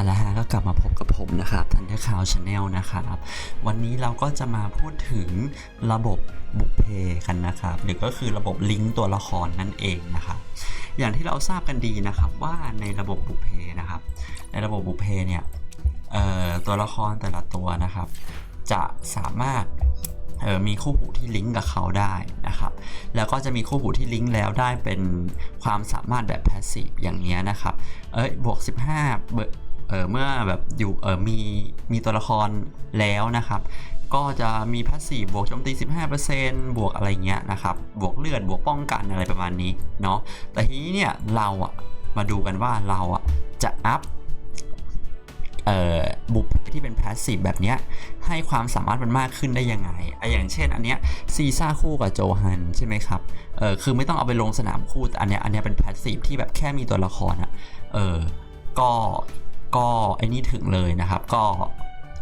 อาละฮะก็กลับมาพบกับผมนะครับทันเดอร์คาวชาแนลนะครับวันนี้เราก็จะมาพูดถึงระบบบุพเพกันนะครับหรือก็คือระบบลิงก์ตัวละครนั่นเองนะครับอย่างที่เราทราบกันดีนะครับว่าในระบบบุพเพนะครับ ในระบบบุพเพเนี่ยตัวละครแต่ละตัวนะครับ จะสามารถมีคู่หูที่ลิงก์กับเขาได้นะครับ แล้วก็จะมีคู่หูที่ลิงก์แล้วได้เป็นความสามารถแบบแพสซีฟอย่างเงี้นะครับ เอ้ยบวก 15เบอร์ เออเมื่อแบบอยู่เออมีมีตัวละครแล้วนะครับ ก็จะมีพาสซีฟบวกโจมตี 15%บวกอะไรเงี้ยนะครับ บวกเลือดบวกป้องกันอะไรประมาณนี้เนาะแต่ทีนี้เนี่ยเราอะมาดูกันว่าเราอะจะอัพเอ่อบุพเพที่เป็นพาสซีฟแบบเนี้ยให้ความสามารถมันมากขึ้นได้ยังไงไออย่างเช่นอันเนี้ยซีซ่าคู่กับโจฮันใช่ไหมครับเออคือไม่ต้องเอาไปลงสนามคู่แต่อันเนี้ยอันเนี้ยเป็นพาสซีฟที่แบบแค่มีตัวละครอะเออก็ ก็ไอ้นี่ถึงเลยนะครับ ก็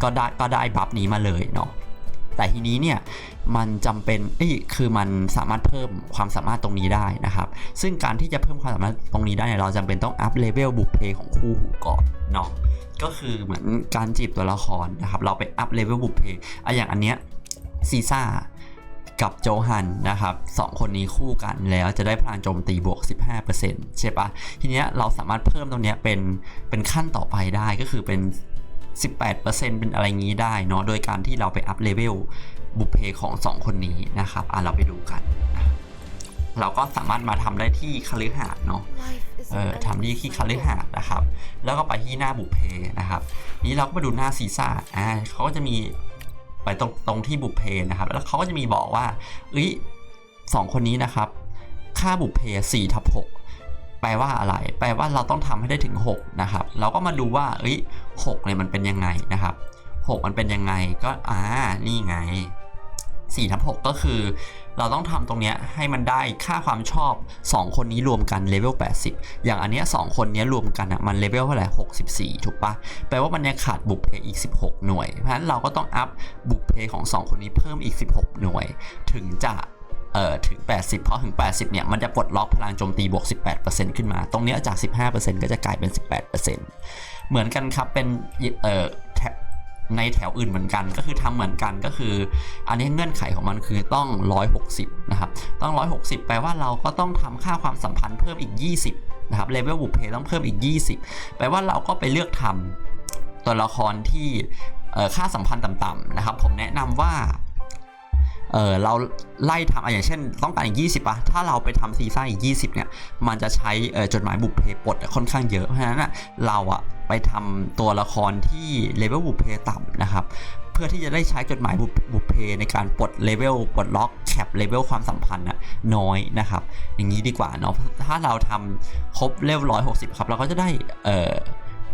ก็ได้ก็ได้บัฟนี้มาเลยเนาะแต่ทีนี้เนี่ยมันจำเป็นเอ้ยคือมันสามารถเพิ่มความสามารถตรงนี้ได้นะครับ ซึ่งการที่จะเพิ่มความสามารถตรงนี้ได้เนี่ยเราจำเป็นต้องอัพเลเวลบุพเพของคู่หูก่อนเนาะก็คือเหมือนการจีบตัวละครนะครับ เราไปอัพเลเวลบุพเพอะอย่างอันเนี้ยซีซ่า กับโจฮันนะครับสองคนนี้คู่กันแล้วจะได้พลังโจมตีบวก 15%ใช่ปะทีเนี้ยเราสามารถเพิ่มตรงเนี้ยเป็นเป็นขั้นต่อไปได้ก็คือเป็น 18%เป็นอะไรงี้ได้เนาะโดยการที่เราไปอัพเลเวลบุพเพของ 2 คนนี้นะครับอะเราไปดูกันนะเราก็สามารถมาทำได้ที่คฤหาสน์เนาะเออทำที่ที่คฤหาสน์นะครับ แล้วก็ไปที่หน้าบุพเพนะครับ นี้เราก็มาดูหน้าซีซ่าอ่าเขาก็จะมี ไปตรงตรงที่บุพเพนะครับ แล้วเขาก็จะมีบอกว่าเอ้ยสองคนนี้นะครับ ค่าบุพเพ4ทับ6แปลว่าอะไร แปลว่าเราต้องทำให้ได้ถึง 6 นะครับ เราก็มาดูว่า เอ้ย6เนี่ยมันเป็นยังไงนะครับ 6 มันเป็นยังไง ก็ อ่า นี่ไง 4ทับ6ก็คือ เราต้องทำตรงนี้ให้มันได้ค่าความชอบ 2 คนนี้รวมกันเลเวล80 อย่างอันเนี้ย2คนนี้รวมกันอะมันเลเวลเท่าไหร่64 ถูกปะแปลว่ามันยังขาดบุพเพอีก 16 หน่วย เพราะฉะนั้นเราก็ต้องอัพบุพเพของ 2 คนนี้เพิ่มอีก 16 หน่วย ถึงจะเอ่อถึง 80 เพราะถึง 80 เนี่ย มันจะปลดล็อกพลังโจมตีบวก 18%ขึ้นมา ตรงเนี้ยจาก 15%ก็จะกลายเป็น 18%เหมือนกันครับ เป็น เอ่อ ในแถวอื่นเหมือนกันก็คือทำเหมือนกันก็คือ อันนี้เงื่อนไขของมันคือต้อง 160 นะครับ ต้อง 160 แปลว่าเราก็ต้องทำค่าความสัมพันธ์เพิ่มอีก 20 นะครับเลเวลบุพเพต้องเพิ่มอีก 20 แปลว่าเราก็ไปเลือกทำตัวละครที่ค่าสัมพันธ์ต่ำๆนะครับ ผมแนะนำว่าเออเราไล่ทำอย่างเช่นต้องการอีก 20ป่ะ ถ้าเราไปทำซีซ่าอีก 20 เนี่ย มันจะใช้จดหมายบุพเพปลดค่อนข้างเยอะ เพราะฉะนั้นเราอะ ไปทำตัวละครที่เลเวลบุพเพต่ำนะครับเพื่อที่จะได้ใช้จดหมายบุพบุพเพในการปลดเลเวลปลดล็อกแคปเลเวลความสัมพันธ์อะน้อยนะครับ อย่างนี้ดีกว่าเนาะถ้าเราทำครบเลเวล160ครับ เราก็จะได้เออ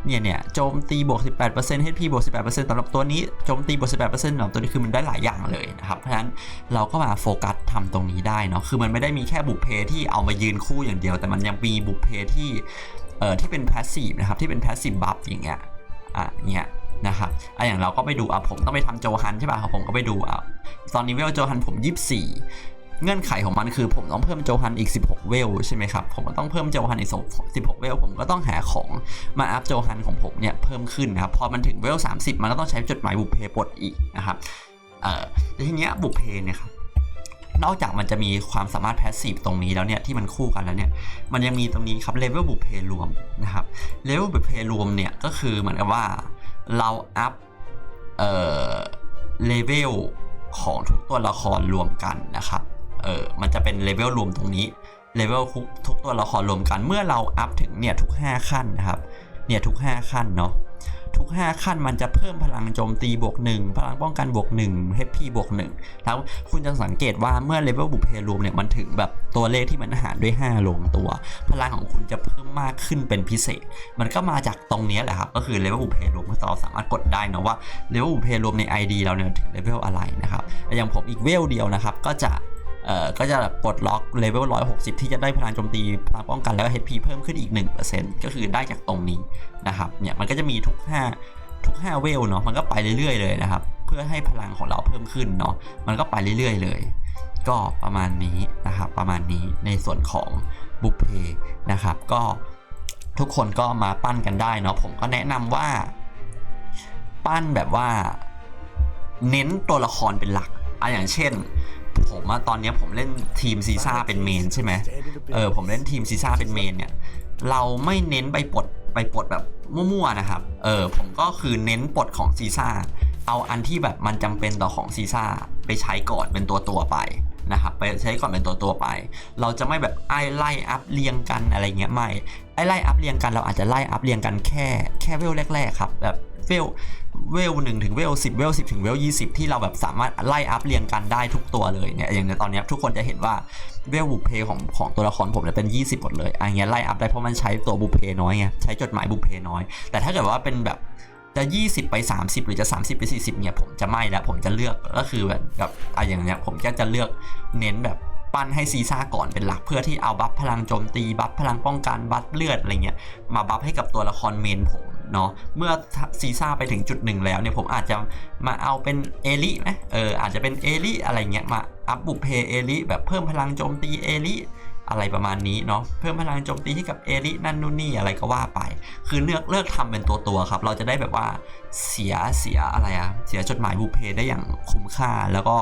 เนี่ยเนี่ยโจมตีบวก 18% HP บวก 18%สำหรับตัวนี้โจมตีบวก 18%สำหรับตัวนี้คือมันได้หลายอย่างเลยนะครับ เพราะฉะนั้นเราก็มาโฟกัสทำตรงนี้ได้เนาะคือมันไม่ได้มีแค่บุพเพที่เอามายืนคู่อย่างเดียว แต่มันยังมีบุพเพที่ เอ่อที่เป็นพาสซีฟนะครับที่เป็นพาสซีฟบัฟอย่างเงี้ยอะเนี่ยนะครับอะอย่างเราก็ไปดูอะผมต้องไปทำโจฮันใช่ป่ะผมก็ไปดูอะตอนนี้เวลโจฮันผม 24 เงื่อนไขของมันคือผมต้องเพิ่มโจฮันอีก 16 เวลใช่ไหมครับผมก็ต้องเพิ่มโจฮันอีก 16 เวล ผมก็ต้องหาของมาอัพโจฮันของผมเนี่ยเพิ่มขึ้นนะครับพอมันถึงเวล 30 มันก็ต้องใช้จดหมายบุพเพปลดอีกนะครับเอ่อทีเนี้ยบุพเพเนี่ยครับ นอกจากมันจะมีความสามารถแพสซีฟตรงนี้แล้วเนี่ยที่มันคู่กันแล้วเนี่ยมันยังมีตรงนี้ครับเลเวลบุพเพรวมนะครับเลเวลบุพเพรวมเนี่ยก็คือเหมือนกับว่าเราอัพเอ่อเลเวลของทุกตัวละครรวมกันนะครับเออมันจะเป็นเลเวลรวมตรงนี้เลเวลทุกตัวละครรวมกันเมื่อเราอัพถึงเนี่ยทุก 5 ขั้นนะครับเนี่ยทุก 5 ขั้นเนาะ ทุก 5 ขั้นมันจะเพิ่มพลังโจมตีบวก 1 พลังป้องกันบวก1 HP บวก1แล้วคุณจะสังเกตว่าเมื่อเลเวลบุพเพรวมเนี่ยมันถึงแบบตัวเลขที่มันหารด้วย 5 ลงตัว พลังของคุณจะเพิ่มมากขึ้นเป็นพิเศษ มันก็มาจากตรงนี้แหละครับ ก็คือเลเวลบุพเพรวมเราสามารถกดได้นะว่าเลเวลบุพเพรวมใน ID เราเนี่ยถึงเลเวลอะไรนะครับอย่างผมอีกเวลเดียวนะครับก็จะ เอ่อก็จะปลดล็อกเลเวล160 ที่จะได้พลังโจมตีพลังป้องกันแล้วก็ HP เพิ่มขึ้นอีก 1%ก็คือได้จากตรงนี้นะครับเนี่ยมันก็จะมีทุก 5 ทุก 5 เวลเนาะมันก็ไปเรื่อยๆเลยนะครับ เพื่อให้พลังของเราเพิ่มขึ้นเนาะมันก็ไปเรื่อยๆเลย ก็ประมาณนี้นะครับประมาณนี้ในส่วนของบุพเพนะครับ ก็ทุกคนก็มาปั้นกันได้เนาะผมก็แนะนำว่า ปั้นแบบว่า เน้นตัวละครเป็นหลักอะอย่างเช่น ผมอะตอนนี้ผมเล่นทีมซีซ่าเป็นเมนใช่ไหมเออผมเล่นทีมซีซ่าเป็นเมนเนี่ยเราไม่เน้นไปปลดไปปลดแบบมั่วๆนะครับ เออผมก็คือเน้นปลดของซีซ่าเอาอันที่แบบมันจำเป็นต่อของซีซ่าไปใช้ก่อนเป็นตัวตัวไป นะครับไปใช้ก่อนเป็นตัวตัวไป เราจะไม่แบบไอไล่อัพเรียงกันอะไรเงี้ยไม่ไอไล่อัพเรียงกันเราอาจจะไล่อัพเรียงกันแค่แค่เวลแรกๆครับแบบเวลเวลหนึ่งถึงเวลสิบเวลสิบถึงเวลยี่สิบที่เราแบบสามารถไล่อัพเรียงกันได้ทุกตัวเลยเนี่ยอย่างในตอนนี้ทุกคนจะเห็นว่าเวลบุเพของของตัวละครผมเนี่ยเป็น 20 หมดเลยอันเงี้ยไล่อัพได้เพราะมันใช้ตัวบุเพน้อยไงใช้จดหมายบุเพน้อย แต่ถ้าเกิดว่าเป็นแบบ จะ 20 ไป 30 หรือจะ 30 ไป 40เนี่ยผมจะไม่แล้วผมจะเลือกก็คือแบบแบบอะอย่างเนี้ยผมก็จะเลือกเน้นแบบปั้นให้ซีซ่าก่อนเป็นหลักเพื่อที่เอาบัฟพลังโจมตีบัฟพลังป้องกันบัฟเลือดอะไรเงี้ยมาบัฟให้กับตัวละครเมนผมเนาะเมื่อซีซ่าไปถึงจุดหนึ่งแล้วเนี่ยผมอาจจะมาเอาเป็นเอลิไหมเอออาจจะเป็นเอลิอะไรเงี้ยมาอัพบุพเพเอลิแบบเพิ่มพลังโจมตีเอลิ อะไรประมาณนี้เนาะเพิ่มพลังโจมตีให้กับเอลินั่นนู่นนี่อะไรก็ว่าไป คือเลือกเลือกทำเป็นตัวตัวครับ เราจะได้แบบว่าเสียเสียอะไรอะเสียจดหมายบุพเพได้อย่างคุ้มค่าแล้วก็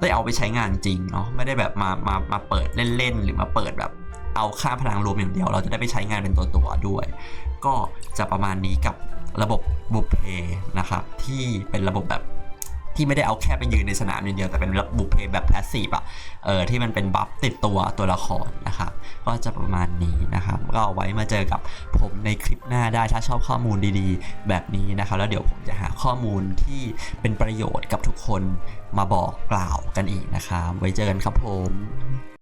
ได้เอาไปใช้งานจริงเนาะไม่ได้แบบมามามาเปิดเล่นๆหรือมาเปิดแบบเอาค่าพลังรวมอย่างเดียว เราจะได้ไปใช้งานเป็นตัวตัวด้วย ก็จะประมาณนี้กับระบบบุพเพนะครับที่เป็นระบบแบบ ที่ไม่ได้เอาแค่ไปยืนในสนามอย่างเดียวแต่เป็นบบบุเพแบบแพสซีฟอะเออที่มันเป็นบัฟติดตัวตัวละครนะครับก็จะประมาณนี้นะครับก็เอาไว้มาเจอกับผมในคลิปหน้าได้ถ้าชอบข้อมูลดีๆ แบบนี้นะครับแล้วเดี๋ยวผมจะหาข้อมูลที่เป็นประโยชน์กับทุกคนมาบอกกล่าวกันอีกนะครับไว้เจอกันครับผม